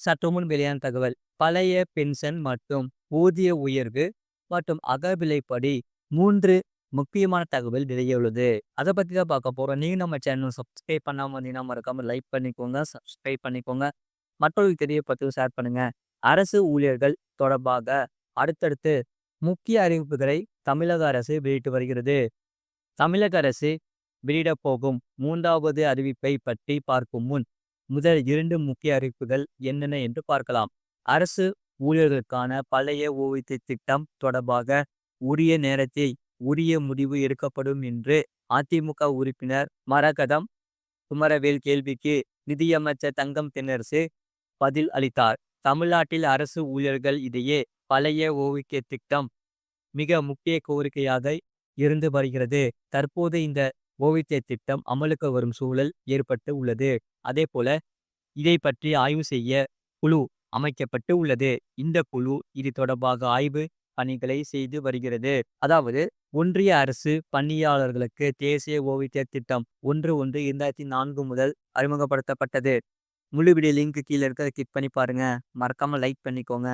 சற்றுமுன் வெளியான தகவல். பழைய பென்ஷன் மற்றும் ஊதிய உயர்வு மற்றும் அகவிலைப்படி மூன்று முக்கியமான தகவல் வெளியுள்ளது அதை பத்தி தான் பார்க்க போறோம். நீங்க நம்ம சேனல் சப்ஸ்கிரைப் பண்ணாம வந்தீங்கன்னா மறக்காம லைக் பண்ணிக்கோங்க சப்ஸ்கிரைப் பண்ணிக்கோங்க. மற்றவர்களுக்கு தெரியப்பட்டு ஷேர் பண்ணுங்க. அரசு ஊழியர்கள் தொடர்பாக அடுத்தடுத்து முக்கிய அறிவிப்புகளை தமிழக அரசு வெளியிட்டு வருகிறது. தமிழக அரசு வெளியிடப் போகும் மூன்றாவது அறிவிப்பை பற்றி பார்க்கும் முன் முதல் இரண்டு முக்கிய அறிவிப்புகள் என்னென்ன என்று பார்க்கலாம். அரசு ஊழியர்களுக்கான பழைய ஓய்வூதிய திட்டம் தொடர்பாக உரிய நேரத்தில் உரிய முடிவு எடுக்கப்படும் என்று அதிமுக உறுப்பினர் மரகதம் குமரவேல் கேள்விக்கு நிதியமைச்சர் தங்கம் தென்னரசு பதில் அளித்தார். தமிழ்நாட்டில் அரசு ஊழியர்கள் இடையே பழைய ஓய்வூதிய திட்டம் மிக முக்கிய கோரிக்கையாக இருந்து வருகிறது. தற்போது இந்த ஓய்வூதிய திட்டம் அமலுக்கு வரும் சூழல் ஏற்பட்டு உள்ளது. அதே போல இதை பற்றி ஆய்வு செய்ய குழு அமைக்கப்பட்டு உள்ளது. இந்த குழு இது தொடர்பாக ஆய்வு பணிகளை செய்து வருகிறது. அதாவது ஒன்றிய அரசு பணியாளர்களுக்கு தேசிய ஓய்வூதிய திட்டம் ஒன்று ஒன்று இரண்டாயிரத்தி நான்கு முதல் அறிமுகப்படுத்தப்பட்டது. முழு வீடியோ லிங்க் கீழே இருக்க கிளிக் பண்ணி பாருங்க. மறக்காம லைக் பண்ணிக்கோங்க.